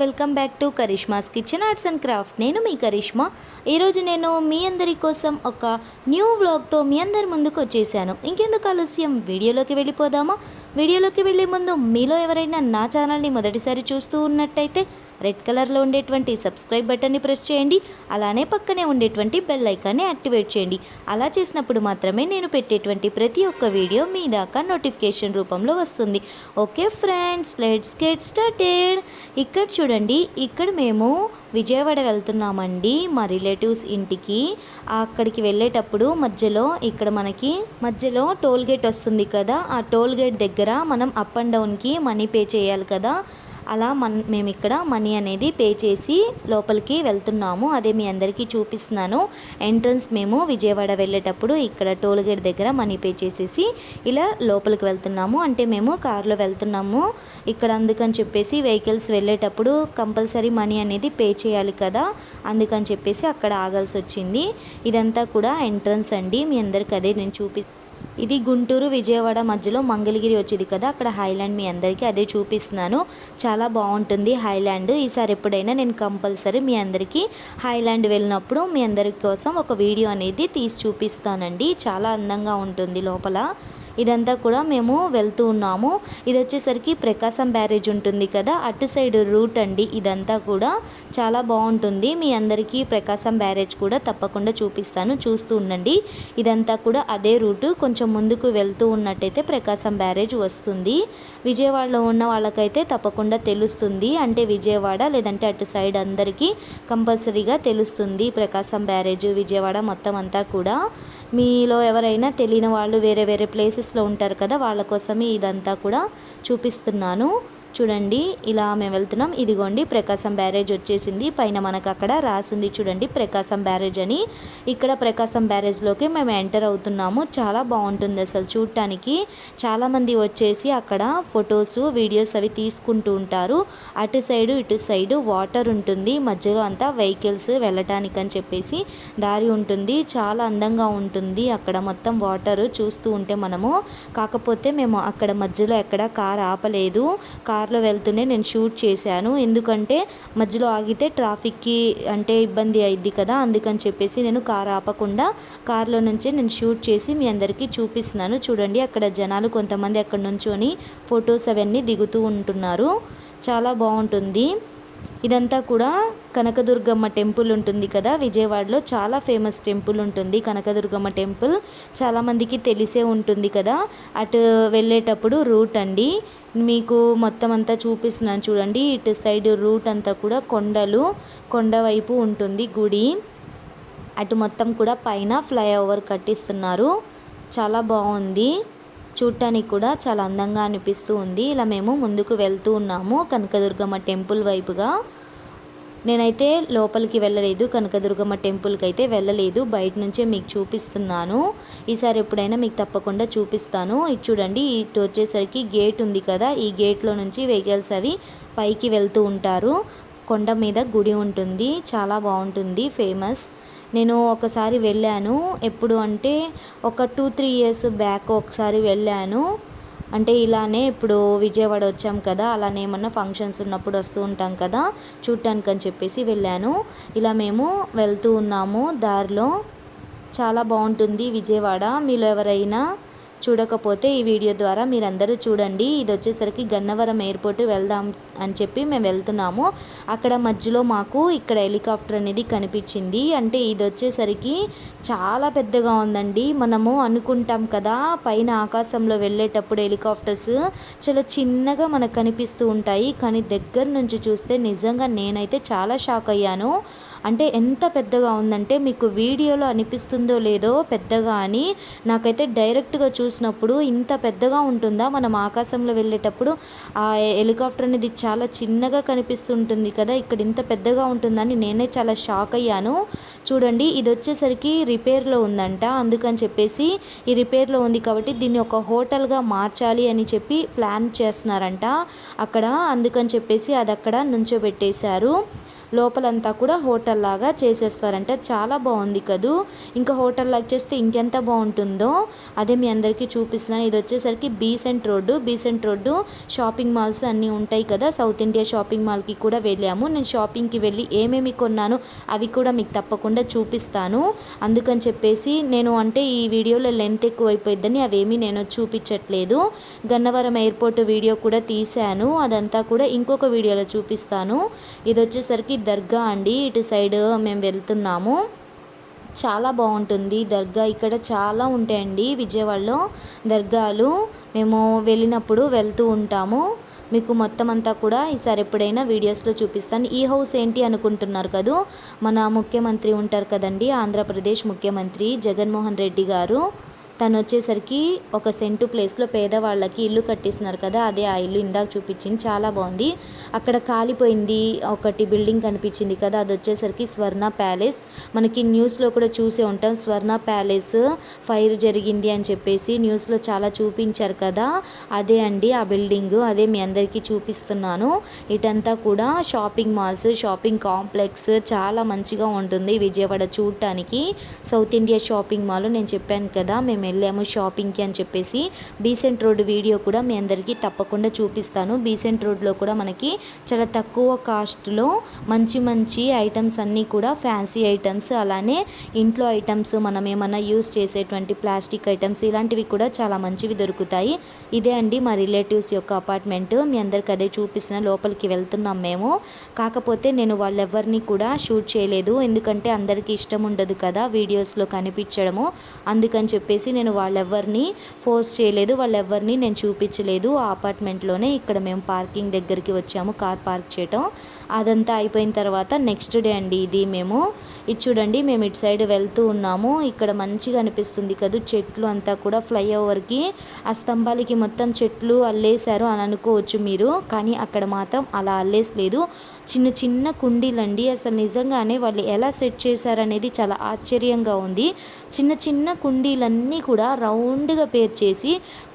Welcome back to Karishma's kitchen arts and craft. నేను మీ కరిష్మా. ఈరోజు నేను మీ అందరి కోసం ఒక న్యూ వ్లాగ్తో మీ అందరి ముందుకు వచ్చేసాను. ఇంకెందుకు ఆలస్యం? వీడియోలోకి వెళ్ళిపోదామా? వీడియోలోకి వెళ్ళే ముందు మీలో ఎవరైనా నా ఛానల్ని మొదటిసారి చూస్తూ ఉన్నట్టయితే రెడ్ కలర్లో ఉండేటువంటి సబ్స్క్రైబ్ బటన్ని ప్రెస్ చేయండి అలానే పక్కనే ఉండేటువంటి బెల్ ఐకాన్ని యాక్టివేట్ చేయండి. అలా చేసినప్పుడు మాత్రమే నేను పెట్టేటువంటి ప్రతి ఒక్క వీడియో మీ దాకా నోటిఫికేషన్ రూపంలో వస్తుంది. Okay friends let's get started. ఇక్కడ చూడండి ఇక్కడ మేము విజయవాడ వెళ్తున్నామండి. మా రిలేటివ్స్ ఇంటికి. అక్కడికి వెళ్ళేటప్పుడు మధ్యలో ఇక్కడ మనకి మధ్యలో టోల్ గేట్ వస్తుంది కదా ఆ టోల్ గేట్ దగ్గర మనం అప్ అండ్ డౌన్కి మనీ పే చేయాలి కదా. అలా మన్ మేము ఇక్కడ మనీ అనేది పే చేసి లోపలికి వెళ్తున్నాము. అదే మీ అందరికీ చూపిస్తున్నాను. ఎంట్రన్స్ మేము విజయవాడ వెళ్ళేటప్పుడు ఇక్కడ టోల్ గేట్ దగ్గర మనీ పే చేసేసి ఇలా లోపలికి వెళ్తున్నాము. అంటే మేము కార్లో వెళ్తున్నాము. ఇక్కడ అందుకని చెప్పేసి వెహికల్స్ వెళ్ళేటప్పుడు కంపల్సరీ మనీ అనేది పే చేయాలి కదా. అందుకని చెప్పేసి అక్కడ ఆగాల్సి వచ్చింది. ఇదంతా కూడా ఎంట్రన్స్ అండి. మీ అందరికి అదే నేను చూపి ఇది గుంటూరు విజయవాడ మధ్యలో మంగళగిరి వచ్చేది కదా అక్కడ హైలాండ్ మీ అందరికీ అదే చూపిస్తున్నాను. చాలా బాగుంటుంది హైలాండ్. ఈసారి ఎప్పుడైనా నేను కంపల్సరీ మీ అందరికీ హైలాండ్ వెళ్ళినప్పుడు మీ అందరి కోసం ఒక వీడియో అనేది తీసి చూపిస్తానండి. చాలా అందంగా ఉంటుంది లోపల. ఇదంతా కూడా మేము వెళ్తూ ఉన్నాము. ఇది వచ్చేసరికి ప్రకాశం బ్యారేజ్ ఉంటుంది కదా అటు సైడ్ రూట్ అండి. ఇదంతా కూడా చాలా బాగుంటుంది. మీ అందరికీ ప్రకాశం బ్యారేజ్ కూడా తప్పకుండా చూపిస్తాను. చూస్తూ ఉండండి. ఇదంతా కూడా అదే రూటు. కొంచెం ముందుకు వెళ్తూ ఉన్నట్టయితే ప్రకాశం బ్యారేజ్ వస్తుంది. విజయవాడలో ఉన్న వాళ్ళకైతే తప్పకుండా తెలుస్తుంది. అంటే విజయవాడ లేదంటే అటు సైడ్ అందరికీ కంపల్సరీగా తెలుస్తుంది ప్రకాశం బ్యారేజ్ విజయవాడ మొత్తం అంతా కూడా. మీలో ఎవరైనా తెలియని వాళ్ళు వేరే వేరే ప్లేసెస్లో ఉంటారు కదా వాళ్ళ కోసమే ఇదంతా కూడా చూపిస్తున్నాను. చూడండి ఇలా మేము వెళ్తున్నాం. ఇదిగోండి ప్రకాశం బ్యారేజ్ వచ్చేసింది. పైన మనకు అక్కడ రాసింది చూడండి ప్రకాశం బ్యారేజ్ అని. ఇక్కడ ప్రకాశం బ్యారేజ్లోకి మేము ఎంటర్ అవుతున్నాము. చాలా బాగుంటుంది అసలు చూడటానికి చాలామంది వచ్చేసి అక్కడ ఫొటోస్ వీడియోస్ అవి తీసుకుంటూ ఉంటారు. అటు సైడు ఇటు సైడు వాటర్ ఉంటుంది. మధ్యలో అంతా వెహికల్స్ వెళ్ళటానికి అని చెప్పేసి దారి ఉంటుంది. చాలా అందంగా ఉంటుంది అక్కడ మొత్తం వాటర్ చూస్తూ ఉంటే మనము. కాకపోతే మేము అక్కడ మధ్యలో ఎక్కడ కార్ ఆపలేదు. కార్ కార్లో వెళ్తూనే నేను షూట్ చేశాను. ఎందుకంటే మధ్యలో ఆగితే ట్రాఫిక్కి అంటే ఇబ్బంది అయింది కదా అందుకని చెప్పేసి నేను కార్ ఆపకుండా కార్లో నుంచే నేను షూట్ చేసి మీ అందరికీ చూపిస్తున్నాను. చూడండి అక్కడ జనాలు కొంతమంది అక్కడ నుంచొని ఫొటోస్ అవన్నీ దిగుతూ ఉంటున్నారు. చాలా బాగుంటుంది. ఇదంతా కూడా కనకదుర్గమ్మ టెంపుల్ ఉంటుంది కదా. విజయవాడలో చాలా ఫేమస్ టెంపుల్ ఉంటుంది. కనకదుర్గమ్మ టెంపుల్ చాలామందికి తెలిసే ఉంటుంది కదా. అటు వెళ్ళేటప్పుడు రూట్ అండి. మీకు మొత్తం అంతా చూపిస్తున్నాను చూడండి. ఇటు సైడ్ రూట్ అంతా కూడా కొండలు కొండ వైపు ఉంటుంది గుడి. అటు మొత్తం కూడా పైన ఫ్లైఓవర్ కట్టిస్తున్నారు. చాలా బాగుంది. చూడటానికి కూడా చాలా అందంగా అనిపిస్తూ ఉంది. ఇలా మేము ముందుకు వెళ్తూ ఉన్నాము కనకదుర్గమ్మ టెంపుల్ వైపుగా. నేనైతే లోపలికి వెళ్ళలేదు కనకదుర్గమ్మ టెంపుల్కి అయితే వెళ్ళలేదు. బయట నుంచే మీకు చూపిస్తున్నాను. ఈసారి ఎప్పుడైనా మీకు తప్పకుండా చూపిస్తాను. ఇటు చూడండి ఇటు వచ్చేసరికి గేట్ ఉంది కదా ఈ గేట్లో నుంచి వెహికల్స్ అవి పైకి వెళ్తూ ఉంటారు. కొండ మీద గుడి ఉంటుంది చాలా బాగుంటుంది ఫేమస్. నేను ఒకసారి వెళ్ళాను. ఎప్పుడు అంటే ఒక టూ త్రీ ఇయర్స్ బ్యాక్ ఒకసారి వెళ్ళాను. అంటే ఇలానే ఇప్పుడు విజయవాడ వచ్చాం కదా అలానే ఏమన్నా ఫంక్షన్స్ ఉన్నప్పుడు వస్తూ ఉంటాం కదా చూడటానికి అని చెప్పేసి వెళ్ళాను. ఇలా మేము వెళ్తూ ఉన్నాము దారిలో. చాలా బాగుంటుంది విజయవాడ. మీలో ఎవరైనా చూడకపోతే ఈ వీడియో ద్వారా మీరందరూ చూడండి. ఇది వచ్చేసరికి గన్నవరం ఎయిర్పోర్ట్ వెళ్దాం అని చెప్పి మేము వెళ్తున్నాము. అక్కడ మధ్యలో మాకు ఇక్కడ హెలికాప్టర్ అనేది కనిపించింది. అంటే ఇది వచ్చేసరికి చాలా పెద్దగా ఉందండి. మనము అనుకుంటాం కదా పైన ఆకాశంలో వెళ్ళేటప్పుడు హెలికాప్టర్స్ చాలా చిన్నగా మనకు కనిపిస్తూ ఉంటాయి. కానీ దగ్గర నుంచి చూస్తే నిజంగా నేనైతే చాలా షాక్ అయ్యాను. అంటే ఎంత పెద్దగా ఉందంటే మీకు వీడియోలో అనిపిస్తుందో లేదో పెద్దగా అని నాకైతే డైరెక్ట్గా చూసినప్పుడు ఇంత పెద్దగా ఉంటుందా? మనం ఆకాశంలో వెళ్ళేటప్పుడు ఆ హెలికాప్టర్ అనేది చాలా చిన్నగా కనిపిస్తుంటుంది కదా ఇక్కడ ఇంత పెద్దగా ఉంటుందని నేనే చాలా షాక్ అయ్యాను. చూడండి ఇది వచ్చేసరికి రిపేర్లో ఉందంట. అందుకని చెప్పేసి ఈ రిపేర్లో ఉంది కాబట్టి దీన్ని ఒక హోటల్గా మార్చాలి అని చెప్పి ప్లాన్ చేస్తున్నారంట. అక్కడ అందుకని చెప్పేసి అది అక్కడ నుంచోబెట్టేశారు. లోపలంతా కూడా హోటల్ లాగా చేసేస్తారంట. చాలా బాగుంది కదూ. ఇంకా హోటల్ లాగా చేస్తే ఇంకెంత బాగుంటుందో. అదే మీ అందరికీ చూపిస్తున్నాను. ఇది వచ్చేసరికి Besant road. Besant road shopping malls అన్నీ ఉంటాయి కదా. సౌత్ ఇండియా షాపింగ్ మాల్కి కూడా వెళ్ళాము. నేను షాపింగ్కి వెళ్ళి ఏమేమి కొన్నాను అవి కూడా మీకు తప్పకుండా చూపిస్తాను. అందుకని చెప్పేసి నేను అంటే ఈ వీడియోలో లెంత్ ఎక్కువైపోయిద్దని అవేమీ నేను చూపించట్లేదు. గన్నవరం ఎయిర్పోర్ట్ వీడియో కూడా తీశాను. అదంతా కూడా ఇంకొక వీడియోలో చూపిస్తాను. ఇది వచ్చేసరికి దర్గా అండి. ఇటు సైడ్ మేము వెళ్తున్నాము. చాలా బాగుంటుంది దర్గా. ఇక్కడ చాలా ఉంటాయండి విజయవాడలో దర్గాలు. మేము వెళ్ళినప్పుడు వెళ్తూ ఉంటాము. మీకు మొత్తం అంతా కూడా ఈసారి ఎప్పుడైనా వీడియోస్లో చూపిస్తాను. ఈ హౌస్ ఏంటి అనుకుంటున్నారు కదూ? మన ముఖ్యమంత్రి ఉంటారు కదండి ఆంధ్రప్రదేశ్ ముఖ్యమంత్రి జగన్మోహన్ రెడ్డి గారు. తను వచ్చేసరికి ఒక సెంటు ప్లేస్లో పేదవాళ్ళకి ఇల్లు కట్టిస్తున్నారు కదా అదే ఆ ఇల్లు ఇందాక చూపించింది. చాలా బాగుంది. అక్కడ కాలిపోయింది ఒకటి బిల్డింగ్ కనిపించింది కదా అది వచ్చేసరికి స్వర్ణ ప్యాలెస్. మనకి న్యూస్లో కూడా చూసే ఉంటాం స్వర్ణ ప్యాలెస్ ఫైర్ జరిగింది అని చెప్పేసి న్యూస్లో చాలా చూపించారు కదా. అదే అండి ఆ బిల్డింగ్ అదే మీ అందరికీ చూపిస్తున్నాను. ఇటంతా కూడా షాపింగ్ మాల్స్ షాపింగ్ కాంప్లెక్స్ చాలా మంచిగా ఉంటుంది విజయవాడ చూడటానికి. సౌత్ ఇండియా షాపింగ్ మాల్ నేను చెప్పాను కదా మేము వెళ్ళాము షాపింగ్కి అని చెప్పేసి. బీసెంట్ రోడ్ వీడియో కూడా మీ అందరికీ తప్పకుండా చూపిస్తాను. బీసెంట్ రోడ్లో కూడా మనకి చాలా తక్కువ కాస్ట్లో మంచి మంచి ఐటమ్స్ అన్నీ కూడా ఫ్యాన్సీ ఐటమ్స్ అలానే ఇంట్లో ఐటమ్స్ మనం ఏమైనా యూస్ చేసేటువంటి ప్లాస్టిక్ ఐటమ్స్ ఇలాంటివి కూడా చాలా మంచివి దొరుకుతాయి. ఇదే అండి మా రిలేటివ్స్ యొక్క అపార్ట్మెంట్. మీ అందరికి అదే చూపిస్తున్న లోపలికి వెళ్తున్నాం మేము. కాకపోతే నేను వాళ్ళెవరిని కూడా షూట్ చేయలేదు. ఎందుకంటే అందరికీ ఇష్టం ఉండదు కదా వీడియోస్లో కనిపించడము. అందుకని చెప్పేసి నేను నేను వాళ్ళెవరిని ఫోర్స్ చేయలేదు వాళ్ళెవరిని నేను చూపించలేదు. ఆ అపార్ట్మెంట్లోనే ఇక్కడ మేము పార్కింగ్ దగ్గరికి వచ్చాము కార్ పార్క్ చేయటం. అదంతా అయిపోయిన తర్వాత నెక్స్ట్ డే అండి ఇది మేము. ఇది చూడండి మేము ఇటు సైడ్ వెళ్తూ ఉన్నాము. ఇక్కడ మంచిగా అనిపిస్తుంది కదా చెట్లు అంతా కూడా ఫ్లైఓవర్కి ఆ స్తంభాలకి మొత్తం చెట్లు అల్లేశారు అని అనుకోవచ్చు మీరు కానీ అక్కడ మాత్రం అలా అల్లేసలేదు. చిన్న చిన్న కుండీలండి. అసలు నిజంగానే వాళ్ళు ఎలా సెట్ చేశారనేది చాలా ఆశ్చర్యంగా ఉంది. చిన్న చిన్న కుండీలన్నీ కూడా రౌండ్గా పేర్చేసి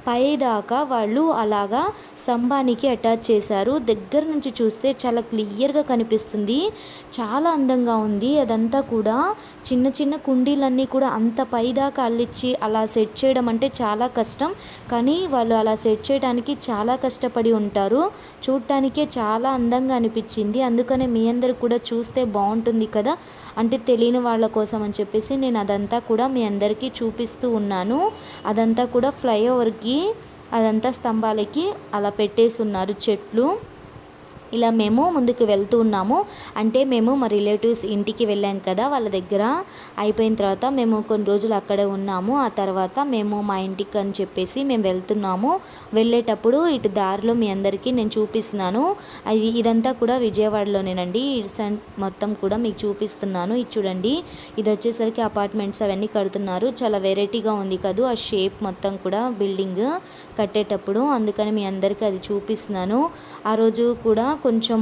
పైదాకా వాళ్ళు అలాగా స్తంభానికి అటాచ్ చేశారు. దగ్గర నుంచి చూస్తే చాలా క్లియర్గా కనిపిస్తుంది. చాలా అందంగా ఉంది. అదంతా కూడా చిన్న చిన్న కుండీలన్నీ కూడా అంత పైదాకా అల్లిచ్చి అలా సెట్ చేయడం అంటే చాలా కష్టం. కానీ వాళ్ళు అలా సెట్ చేయడానికి చాలా కష్టపడి ఉంటారు. చూడటానికే చాలా అందంగా అనిపించింది. అందుకనే మీ అందరు కూడా చూస్తే బాగుంటుంది కదా. అంటే తెలియని వాళ్ళ కోసం అని చెప్పేసి నేను అదంతా కూడా మీ అందరికీ చూపిస్తూ ఉన్నాను. అదంతా కూడా ఫ్లైఓవర్కి అదంతా స్తంభాలకి అలా పెట్టేసి ఉన్నారు చెట్లు. ఇలా మేము ముందుకు వెళ్తూ ఉన్నాము. అంటే మేము మా రిలేటివ్స్ ఇంటికి వెళ్ళాం కదా వాళ్ళ దగ్గర. అయిపోయిన తర్వాత మేము కొన్ని రోజులు అక్కడే ఉన్నాము. ఆ తర్వాత మేము మా ఇంటికి అని చెప్పేసి మేము వెళ్తున్నాము. వెళ్ళేటప్పుడు ఇటు దారిలో మీ అందరికీ నేను చూపిస్తున్నాను. అది ఇదంతా కూడా విజయవాడలోనేనండి. ఇట్స్ మొత్తం కూడా మీకు చూపిస్తున్నాను. ఇది చూడండి. ఇది వచ్చేసరికి అపార్ట్మెంట్స్ అవన్నీ కడుతున్నారు. చాలా వెరైటీగా ఉంది కదా. ఆ షేప్ మొత్తం కూడా బిల్డింగ్ కట్టేటప్పుడు. అందుకని మీ అందరికీ అది చూపిస్తున్నాను. ఆ రోజు కూడా కొంచెం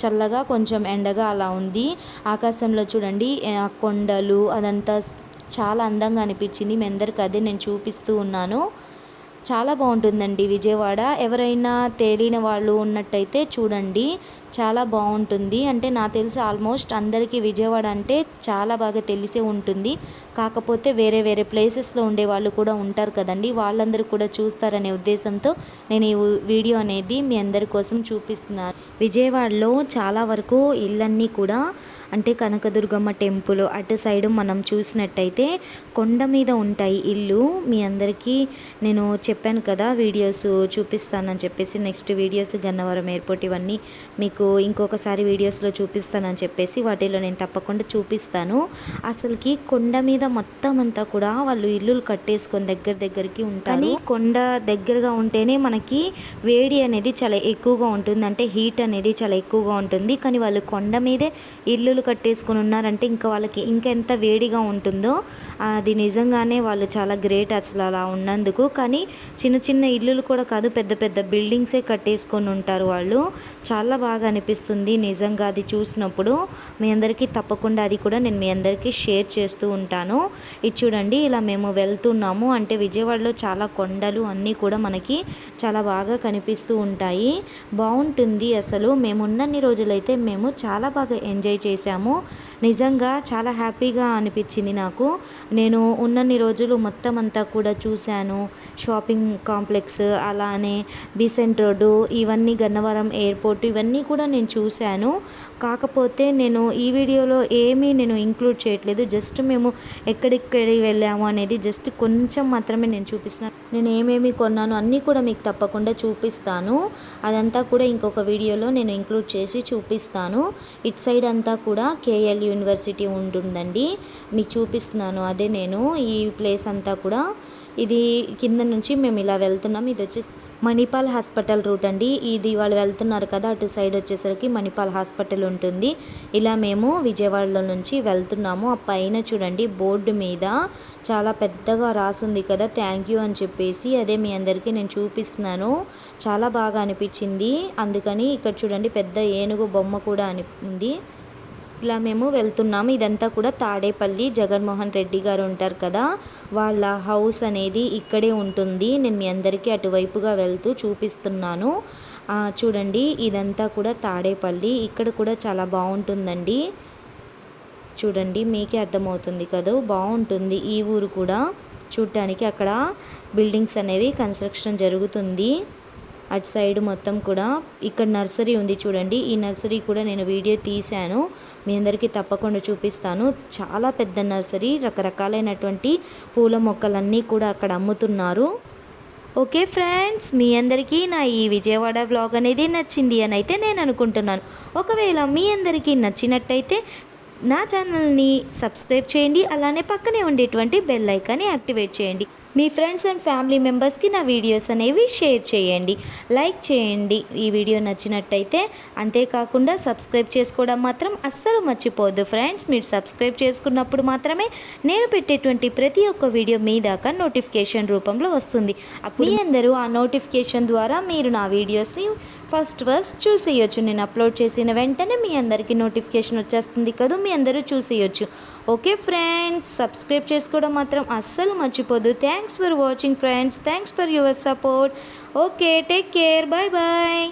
చల్లగా కొంచెం ఎండగా అలా ఉంది. ఆకాశంలో చూడండి కొండలు అదంతా చాలా అందంగా అనిపించింది. మీ అందరికీ అదే నేను చూపిస్తూ ఉన్నాను. చాలా బాగుంటుందండి విజయవాడ. ఎవరైనా తేలిన వాళ్ళు ఉన్నట్టయితే చూడండి. చాలా బాగుంటుంది. అంటే నాకు తెలిసి ఆల్మోస్ట్ అందరికీ విజయవాడ అంటే చాలా బాగా తెలిసే ఉంటుంది. కాకపోతే వేరే వేరే ప్లేసెస్లో ఉండే వాళ్ళు కూడా ఉంటారు కదండి. వాళ్ళందరూ కూడా చూస్తారనే ఉద్దేశంతో నేను ఈ వీడియో అనేది మీ అందరి కోసం చూపిస్తున్నాను. విజయవాడలో చాలా వరకు ఇళ్ళన్నీ కూడా అంటే కనకదుర్గమ్మ టెంపుల్ అటు సైడ్ మనం చూసినట్టయితే కొండ మీద ఉంటాయి ఇల్లు. మీ అందరికీ నేను చెప్పాను కదా వీడియోస్ చూపిస్తానని చెప్పేసి నెక్స్ట్ వీడియోస్ గన్నవరం ఎయిర్పోర్ట్ ఇవన్నీ మీకు ఇంకొకసారి వీడియోస్లో చూపిస్తానని చెప్పేసి వాటిలో నేను తప్పకుండా చూపిస్తాను. అసలుకి కొండ మీద మొత్తం అంతా కూడా వాళ్ళు ఇల్లులు కట్టేసుకొని దగ్గర దగ్గరికి ఉంటారు. కొండ దగ్గరగా ఉంటేనే మనకి వేడి అనేది చాలా ఎక్కువగా ఉంటుంది. అంటే హీట్ అనేది చాలా ఎక్కువగా ఉంటుంది. కానీ వాళ్ళు కొండ మీదే ఇల్లు ఇల్లులు కట్టేసుకొని ఉన్నారంటే ఇంకా వాళ్ళకి ఇంకా ఎంత వేడిగా ఉంటుందో అది నిజంగానే వాళ్ళు చాలా గ్రేట్ అసలు అలా ఉన్నందుకు. కానీ చిన్న చిన్న ఇల్లులు కూడా కాదు పెద్ద పెద్ద బిల్డింగ్సే కట్టేసుకొని ఉంటారు వాళ్ళు. చాలా బాగా అనిపిస్తుంది నిజంగా అది చూసినప్పుడు. మీ అందరికీ తప్పకుండా అది కూడా నేను మీ అందరికీ షేర్ చేస్తూ ఉంటాను. ఇది చూడండి ఇలా మేము వెళ్తున్నాము. అంటే విజయవాడలో చాలా కొండలు అన్నీ కూడా మనకి చాలా బాగా కనిపిస్తూ ఉంటాయి. బాగుంటుంది అసలు. మేమున్నన్ని రోజులైతే మేము చాలా బాగా ఎంజాయ్ చేశాము నిజంగా చాలా హ్యాపీగా అనిపించింది నాకు. నేను ఉన్నన్ని రోజులు మొత్తం అంతా కూడా చూశాను. షాపింగ్ కాంప్లెక్స్ అలానే బీసెంట్ రోడ్డు ఇవన్నీ గన్నవరం ఎయిర్పోర్ట్ ఇవన్నీ కూడా నేను చూశాను. కాకపోతే నేను ఈ వీడియోలో ఏమీ నేను ఇంక్లూడ్ చేయట్లేదు. జస్ట్ మేము ఎక్కడెక్కడికి వెళ్ళాము అనేది జస్ట్ కొంచెం మాత్రమే నేను చూపిస్తున్నాను నేను ఏమేమి కొన్నాను అన్నీ కూడా మీకు తప్పకుండా చూపిస్తాను. అదంతా కూడా ఇంకొక వీడియోలో నేను ఇంక్లూడ్ చేసి చూపిస్తాను. ఇట్ సైడ్ అంతా కూడా కేఎల్ యూనివర్సిటీ ఉంటుందండి. మీకు చూపిస్తున్నాను. అదే నేను ఈ ప్లేస్ అంతా కూడా. ఇది కింద నుంచి మేము ఇలా వెళ్తున్నాం. ఇది వచ్చేసి మణిపాల్ హాస్పిటల్ రూట్ అండి. ఇది వాళ్ళు వెళ్తున్నారు కదా అటు సైడ్ వచ్చేసరికి మణిపాల్ హాస్పిటల్ ఉంటుంది. ఇలా మేము విజయవాడలో నుంచి వెళ్తున్నాము. ఆ పైన చూడండి బోర్డు మీద చాలా పెద్దగా రాసుంది కదా థ్యాంక్ యూ అని చెప్పేసి. అదే మీ అందరికీ నేను చూపిస్తున్నాను. చాలా బాగా అనిపించింది. అందుకని ఇక్కడ చూడండి పెద్ద ఏనుగు బొమ్మ కూడా అని ఉంది ఇలా మేము వెళ్తున్నాము. ఇదంతా కూడా తాడేపల్లి జగన్మోహన్ రెడ్డి గారు ఉంటారు కదా. వాళ్ళ హౌస్ అనేది ఇక్కడే ఉంటుంది. నేను మీ అందరికీ అటువైపుగా వెళ్తూ చూపిస్తున్నాను. చూడండి ఇదంతా కూడా తాడేపల్లి. ఇక్కడ కూడా చాలా బాగుంటుందండి. చూడండి మీకే అర్థమవుతుంది కదా. బాగుంటుంది ఈ ఊరు కూడా. చూడటానికి అక్కడ బిల్డింగ్స్ అనేవి కన్స్ట్రక్షన్ జరుగుతుంది. అటు సైడ్ మొత్తం కూడా ఇక్కడ నర్సరీ ఉంది చూడండి. ఈ నర్సరీ కూడా నేను వీడియో తీశాను. మీ అందరికీ తప్పకుండా చూపిస్తాను. చాలా పెద్ద నర్సరీ రకరకాలైనటువంటి పూల మొక్కలన్నీ కూడా అక్కడ అమ్ముతున్నారు. ఓకే ఫ్రెండ్స్ మీ అందరికీ నా ఈ విజయవాడ వ్లాగ్ అనేది నచ్చింది అని అయితే నేను అనుకుంటున్నాను. ఒకవేళ మీ అందరికీ నచ్చినట్టయితే నా ఛానల్ని సబ్స్క్రైబ్ చేయండి. అలానే పక్కనే ఉండేటువంటి బెల్ ఐకాన్ని యాక్టివేట్ చేయండి. మీ ఫ్రెండ్స్ అండ్ ఫ్యామిలీ మెంబర్స్కి నా వీడియోస్ అనేవి షేర్ చేయండి. లైక్ చేయండి. ఈ వీడియో నచ్చినట్టయితే అంతేకాకుండా సబ్స్క్రైబ్ చేసుకోవడం మాత్రం అస్సలు మర్చిపోవద్దు. ఫ్రెండ్స్ మీరు సబ్స్క్రైబ్ చేసుకున్నప్పుడు మాత్రమే నేను పెట్టేటువంటి ప్రతి ఒక్క వీడియో మీ దాకా నోటిఫికేషన్ రూపంలో వస్తుంది. మీ అందరూ ఆ నోటిఫికేషన్ ద్వారా మీరు నా వీడియోస్ని ఫస్ట్ ఫస్ట్ చూసేయొచ్చు. నేను అప్లోడ్ చేసిన వెంటనే మీ అందరికీ నోటిఫికేషన్ వచ్చేస్తుంది కదా మీ అందరూ చూసేయొచ్చు. ఓకే ఫ్రెండ్స్ సబ్స్క్రైబ్ చేసుకోవడం మాత్రం అస్సలు మర్చిపోదు. Thanks for watching friends thanks for your support okay take care bye bye